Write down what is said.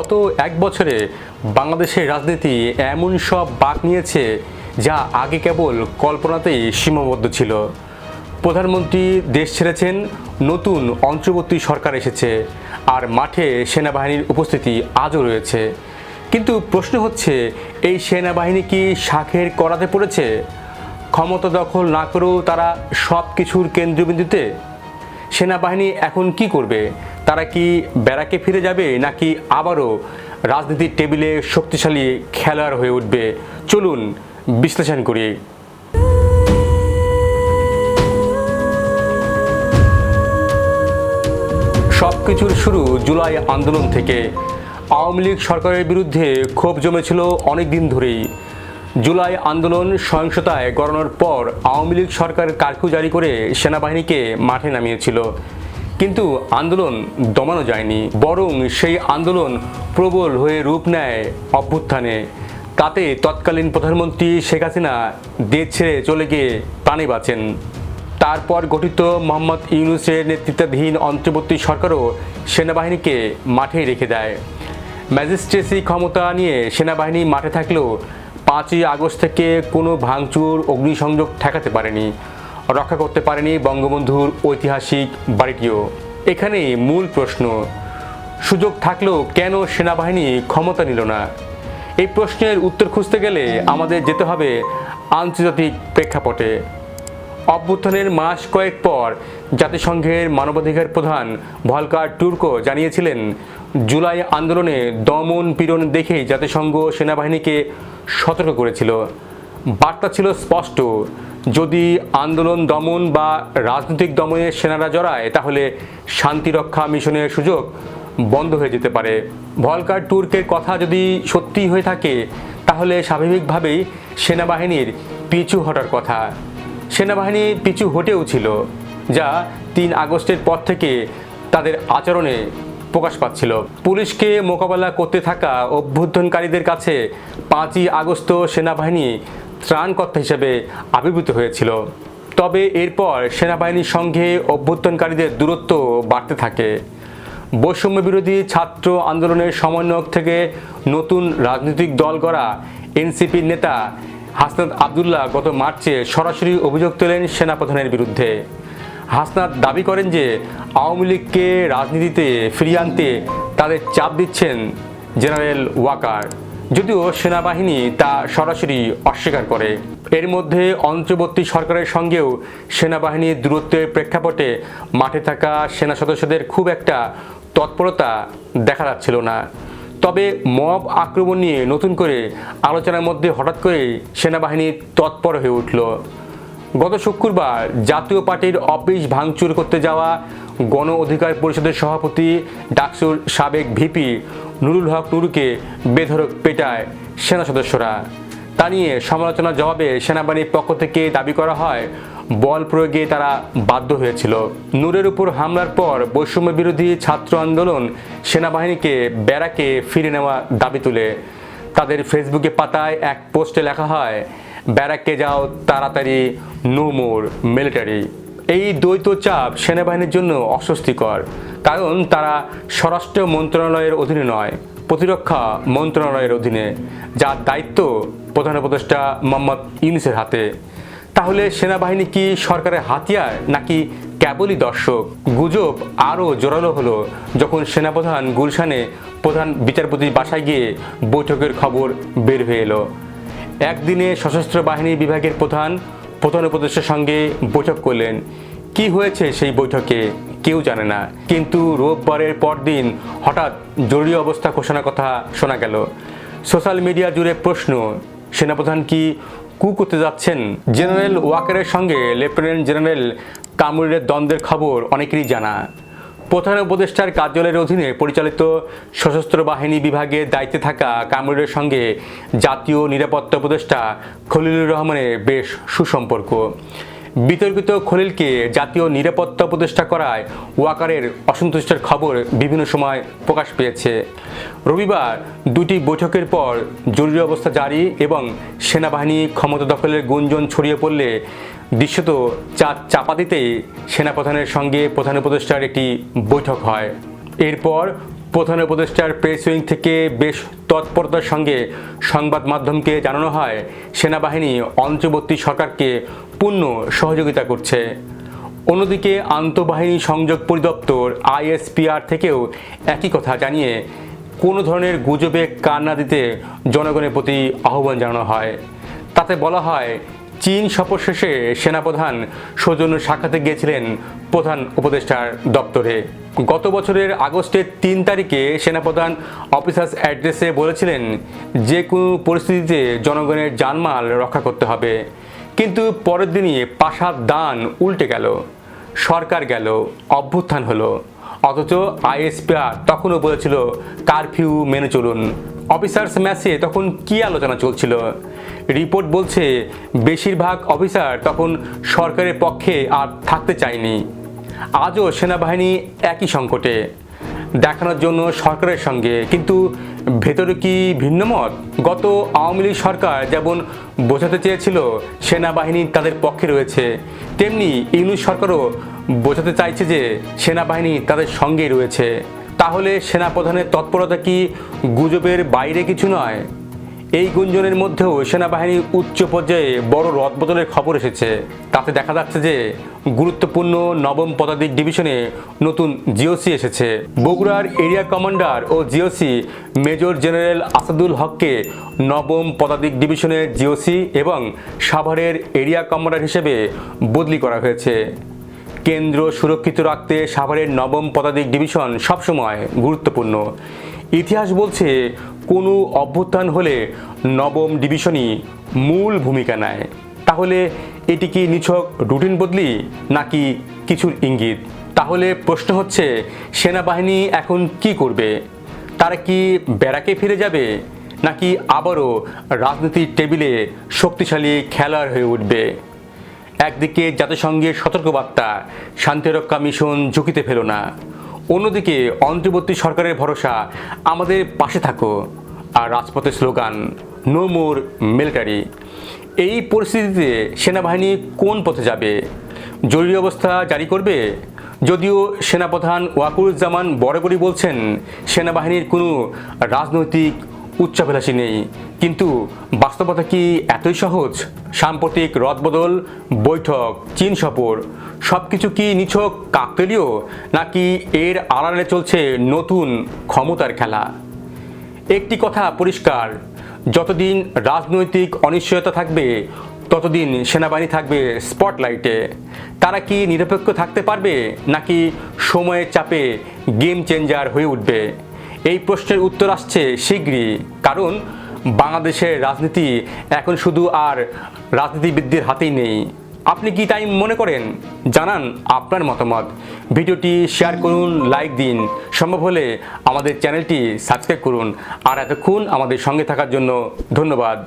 গত এক বছরে বাংলাদেশের রাজনীতি এমন সব বাক নিয়েছে যা আগে কেবল কল্পনাতেই সীমাবদ্ধ ছিল। প্রধানমন্ত্রী দেশ ছেড়েছেন, নতুন অন্তর্বর্তী সরকার এসেছে, আর মাঠে সেনাবাহিনীর উপস্থিতি আজও রয়েছে। কিন্তু প্রশ্ন হচ্ছে, এই সেনাবাহিনী কি শাখের করাতে পড়েছে? ক্ষমতা দখল না করেও তারা সব কিছুর কেন্দ্রবিন্দুতে? সেনাবাহিনী এখন কি করবে? তারা কি ব্যারাকে ফিরে যাবে নাকি আবারও রাজনীতির টেবিলে শক্তিশালী খেলোয়াড় হয়ে উঠবে? চলুন বিশ্লেষণ করি। সব কিছুর শুরু জুলাই আন্দোলন থেকে। আওয়ামী লীগ সরকারের বিরুদ্ধে ক্ষোভ জমেছিল অনেক দিন ধরেই। জুলাই আন্দোলন সহিংসতায় গড়ানোর পর আওয়ামী লীগ সরকার কারফিউ জারি করে সেনাবাহিনীকে মাঠে নামিয়েছিল। কিন্তু আন্দোলন দমানো যায়নি, বরং সেই আন্দোলন প্রবল হয়ে রূপ নেয় অভ্যুত্থানে। তাতে তৎকালীন প্রধানমন্ত্রী শেখ হাসিনা দেশ ছেড়ে চলে গিয়ে প্রাণে বাঁচেন। তারপর গঠিত মোহাম্মদ ইউনুসের নেতৃত্বাধীন অন্তর্বর্তী সরকারও সেনাবাহিনীকে মাঠে রেখে দেয়। ম্যাজিস্ট্রেসি ক্ষমতা নিয়ে সেনাবাহিনী মাঠে থাকলেও পাঁচই আগস্ট থেকে কোনো ভাঙচুর, অগ্নিসংযোগ ঠেকাতে পারেনি। রক্ষা করতে পারেনি বঙ্গবন্ধুর ঐতিহাসিক বাড়িটিও। এখানেই মূল প্রশ্ন, সুযোগ থাকলেও কেন সেনাবাহিনী ক্ষমতা নিল না? এই প্রশ্নের উত্তর খুঁজতে গেলে আমাদের যেতে হবে আন্তর্জাতিক প্রেক্ষাপটে। অভ্যুত্থানের মাস কয়েক পর জাতিসংঘের মানবাধিকার প্রধান ভলকার টুর্কো জানিয়েছিলেন, জুলাই আন্দোলনে দমন পীড়ন দেখেই জাতিসংঘ সেনাবাহিনীকে সতর্ক করেছিল। বার্তা ছিল স্পষ্ট যদি আন্দোলন দমন বা রাজনৈতিক দমনে সেনারা জড়ায়, তাহলে শান্তিরক্ষা মিশনের সুযোগ বন্ধ হয়ে যেতে পারে। ভলকার টুর্কের কথা যদি সত্যি হয়ে থাকে, তাহলে স্বাভাবিকভাবেই সেনাবাহিনীর পিছু হটার কথা। সেনাবাহিনী পিছু হটেও ছিল, যা তিন আগস্টের পর থেকে তাদের আচরণে প্রকাশ পাচ্ছিল। পুলিশকে মোকাবেলা করতে থাকা অভ্যুত্থানকারীদের কাছে পাঁচই আগস্ট সেনাবাহিনী ত্রাণকর্তা হিসেবে আবির্ভূত হয়েছিল। তবে এরপর সেনাবাহিনীর সঙ্গে অভ্যুত্থানকারীদের দূরত্ব বাড়তে থাকে। বৈষম্য বিরোধী ছাত্র আন্দোলনের সমন্বয়ক থেকে নতুন রাজনৈতিক দল করা এনসিপির নেতা হাসনাত আবদুল্লাহ গত মার্চে সরাসরি অভিযোগ তোলেন সেনাপ্রধানের বিরুদ্ধে। হাসনাত দাবি করেন যে আওয়ামী লীগকে রাজনীতিতে ফিরিয়ে আনতে তাদের চাপ দিচ্ছেন জেনারেল ওয়াকার। যদিও সেনাবাহিনী তা সরাসরি অস্বীকার করে। এর মধ্যে অন্তর্বর্তী সরকারের সঙ্গেও সেনাবাহিনীর দূরত্বের প্রেক্ষাপটে মাঠে থাকা সেনা সদস্যদের খুব একটা তৎপরতা দেখা যাচ্ছিল না। তবে মব আক্রমণ নিয়ে নতুন করে আলোচনার মধ্যে হঠাৎ করে সেনাবাহিনী তৎপর হয়ে উঠল। গত শুক্রবার জাতীয় পার্টির অফিস ভাঙচুর করতে যাওয়া গণ অধিকার পরিষদের সভাপতি ডাকসুর সাবেক ভিপি নুরুল হক নুরুকে বেধরক পেটায় সেনা সদস্যরা। তা নিয়ে সমালোচনার জবাবে সেনাবাহিনীর পক্ষ থেকে দাবি করা হয়, বল প্রয়োগে তারা বাধ্য হয়েছিল। নূরের উপর হামলার পর বৈষম্য বিরোধী ছাত্র আন্দোলন সেনাবাহিনীকে ব্যারাকে ফিরে নেওয়া দাবি তুলে। তাদের ফেসবুকে পাতায় এক পোস্টে লেখা হয় ব্যারাকে যাও তাড়াতাড়ি, নো মোর মিলিটারি। এই দ্বৈত চাপ সেনাবাহিনীর জন্য অস্বস্তিকর, কারণ তারা স্বরাষ্ট্র মন্ত্রণালয়ের অধীনে নয়, প্রতিরক্ষা মন্ত্রণালয়ের অধীনে যার দায়িত্ব প্রধান উপদেষ্টা মোহাম্মদ ইউনিসের হাতে। তাহলে সেনাবাহিনী কি সরকারের হাতিয়ার নাকি কেবলই দর্শক? গুজব আরও জোরালো হলো যখন সেনাপ্রধান গুলশানে প্রধান বিচারপতির বাসায় গিয়ে বৈঠকের খবর বের হয়ে এলো। একদিনে সশস্ত্র বাহিনী বিভাগের প্রধান প্রধান উপদেষ্টার সঙ্গে বৈঠক করলেন। কি হয়েছে সেই বৈঠকে কেউ জানে না। কিন্তু রোববারের পরদিন হঠাৎ জরুরি অবস্থা ঘোষণার কথা শোনা গেল। সোশ্যাল মিডিয়া জুড়ে প্রশ্ন, সেনাপ্রধান কি কু করতে যাচ্ছেন? জেনারেল ওয়াকারের সঙ্গে লেফটেন্যান্ট জেনারেল কামরুলের দ্বন্দ্বের খবর অনেকেরই জানা। প্রধান উপদেষ্টার কার্যালয়ের অধীনে পরিচালিত সশস্ত্র বাহিনী বিভাগের দায়িত্বে থাকা কামরুলের সঙ্গে জাতীয় নিরাপত্তা উপদেষ্টা খলিলুর রহমানের বেশ সুসম্পর্ক। বিতর্কিত খলিলকে জাতীয় নিরাপত্তা উপদেষ্টা করায় ওয়াকারের অসন্তুষ্টের খবর বিভিন্ন সময় প্রকাশ পেয়েছে। রবিবার দুটি বৈঠকের পর জরুরি অবস্থা জারি এবং সেনাবাহিনী ক্ষমতা দখলের গুঞ্জন ছড়িয়ে পড়লে দৃশ্যত চাঁদ চাপা দিতেই সেনাপ্রধানের সঙ্গে প্রধান উপদেষ্টার একটি বৈঠক হয়। এরপর প্রধান উপদেষ্টার প্রেস উইং থেকে বেশ তৎপরতার সঙ্গে সংবাদ মাধ্যমকে জানানো হয়, সেনাবাহিনী অন্তর্বর্তী সরকারকে পূর্ণ সহযোগিতা করছে। অন্যদিকে আন্তঃবাহিনী সংযোগ পরিদপ্তর আইএসপিআর থেকেও একই কথা জানিয়ে কোনো ধরনের গুজবে কান না দিতে জনগণের প্রতি আহ্বান জানানো হয়। তাতে বলা হয়, চীন সফর শেষে সেনাপ্রধান সৌজন্য সাক্ষাতে গিয়েছিলেন প্রধান উপদেষ্টার দপ্তরে। গত বছরের আগস্টের তিন তারিখে সেনাপ্রধান অফিসার্স অ্যাড্রেসে বলেছিলেন যে কোনো পরিস্থিতিতে জনগণের জানমাল রক্ষা করতে হবে। কিন্তু পরের দিনই পাশার দান উল্টে গেল। সরকার গেল, অভ্যুত্থান হলো। অথচ আইএসপিআর তখনও বলেছিল, কারফিউ মেনে চলুন। অফিসার্স ম্যাচে তখন কি আলোচনা চলছিল? রিপোর্ট বলছে, বেশিরভাগ অফিসার তখন সরকারের পক্ষে আর থাকতে চায়নি। আজও সেনাবাহিনী একই সংকটে। দেখানোর জন্য সরকারের সঙ্গে। কিন্তু ভেতরে কি ভিন্ন মত গত আওয়ামী লীগ সরকার যেমন বোঝাতে চেয়েছিল, সেনাবাহিনী তাদের পক্ষে রয়েছে। তেমনি ইউনুস সরকারও বোঝাতে চাইছে যে, সেনাবাহিনী তাদের সঙ্গেই রয়েছে। তাহলে সেনাপ্রধানের তৎপরতা কি গুজবের বাইরে কিছু নয়? এই গুঞ্জনের মধ্যেও সেনাবাহিনীর উচ্চ পর্যায়ে বড় রদবদলের খবর এসেছে। তাতে দেখা যাচ্ছে যে গুরুত্বপূর্ণ নবম পদাতিক ডিভিশনে নতুন জিওসি এসেছে। বগুড়ার এরিয়া কমান্ডার ও জিওসি মেজর জেনারেল আসাদুল হককে নবম পদাতিক ডিভিশনের জিওসি এবং সাভারের এরিয়া কমান্ডার হিসেবে বদলি করা হয়েছে। কেন্দ্র সুরক্ষিত রাখতে সাভারের নবম পদাতিক ডিভিশন সবসময় গুরুত্বপূর্ণ। ইতিহাস বলছে, কোনো অভ্যুত্থান হলে নবম ডিভিশনই মূল ভূমিকা নেয়। তাহলে এটি কি নিছক রুটিন বদলি, নাকি কিছুর ইঙ্গিত? তাহলে প্রশ্ন হচ্ছে, সেনাবাহিনী এখন কি করবে? তারা কি ব্যারাকে ফিরে যাবে, নাকি আবারও রাজনীতির টেবিলে শক্তিশালী খেলোয়াড় হয়ে উঠবে? একদিকে জাতিসংঘের সতর্কবার্তা, শান্তিরক্ষা মিশন ঝুঁকিতে ফেলো না। অন্যদিকে অন্তর্বর্তী সরকারের ভরসা আমাদের পাশে থাকো। আর রাজপথের স্লোগান নো মোর মিলিটারি এই পরিস্থিতিতে সেনাবাহিনী কোন পথে যাবে? জরুরি অবস্থা জারি করবে? যদিও সেনাপ্রধান ওয়াকুরুজ্জামান বরাবরই বলছেন, সেনাবাহিনীর কোনো রাজনৈতিক উচ্চাভিলাষী নেই। কিন্তু বাস্তবতা কি এতই সহজ? সাম্প্রতিক রদবদল, বৈঠক, চীন সফর সব কিছু কি নিছক কাকতলীয়? নাকি এর আড়ালে চলছে নতুন ক্ষমতার খেলা? একটি কথা পরিষ্কার, যতদিন রাজনৈতিক অনিশ্চয়তা থাকবে, ততদিন সেনাবাহিনী থাকবে স্পটলাইটে। তারা কি নিরপেক্ষ থাকতে পারবে? নাকি সময়ের চাপে গেম চেঞ্জার হয়ে উঠবে? এই প্রশ্নের উত্তর আসছে শীঘ্রই কারণ বাংলাদেশের রাজনীতি এখন শুধু আর রাজনীতিবিদদের হাতেই নেই। আপনি কি তাই মনে করেন? জানান আপনার মতামত। ভিডিওটি শেয়ার করুন, লাইক দিন। সম্ভব হলে আমাদের চ্যানেলটি সাবস্ক্রাইব করুন। আর এতক্ষণ আমাদের সঙ্গে থাকার জন্য ধন্যবাদ।